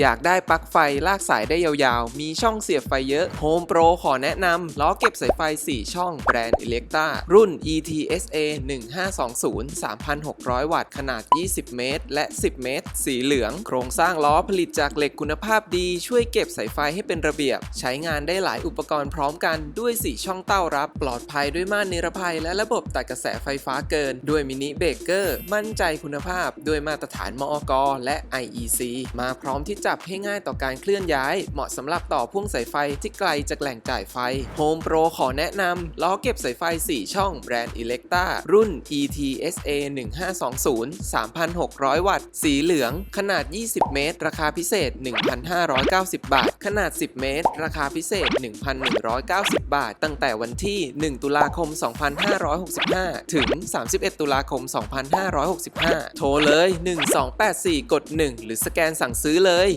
อยากได้ปลั๊กไฟลากสายได้ยาวๆ มีช่องเสียบไฟเยอะ Home Pro ขอแนะนำล้อเก็บสายไฟ 4 ช่องแบรนด์ Electa รุ่น ETSA 1520 3,600 วัตต์ขนาด 20 เมตร และ 10 เมตร สีเหลือง โครงสร้างล้อผลิตจากเหล็กคุณภาพดี ช่วยเก็บสายไฟให้เป็นระเบียบ ใช้งานได้หลายอุปกรณ์พร้อมกันด้วย 4 ช่องเต้ารับ ปลอดภัยด้วยม่านนิรภัย และระบบตัดกระแสไฟฟ้าเกิน ด้วยมินิเบรกเกอร์มั่นใจคุณภาพด้วยมาตรฐานมอกและ IEC มาพร้อมที่จับให้ง่ายต่อการเคลื่อนย้าย เหมาะสำหรับต่อพ่วงสายไฟที่ไกลจากแหล่งจ่ายไฟ Home Pro ขอแนะนำล้อเก็บสายไฟ 4 ช่องแบรนด์ Electa รุ่น ETSA 1520 3,600 วัตต์ สีเหลือง ขนาด 20 เมตร ราคาพิเศษ 1,590 บาท ขนาด 10 เมตร ราคาพิเศษ 1,190 บาท ตั้งแต่วันที่ 1 ตุลาคม 2565 ถึง 31 ตุลาคม 2565 โทรเลย 1284 กด 1 หรือสแกนสั่งซื้อเลย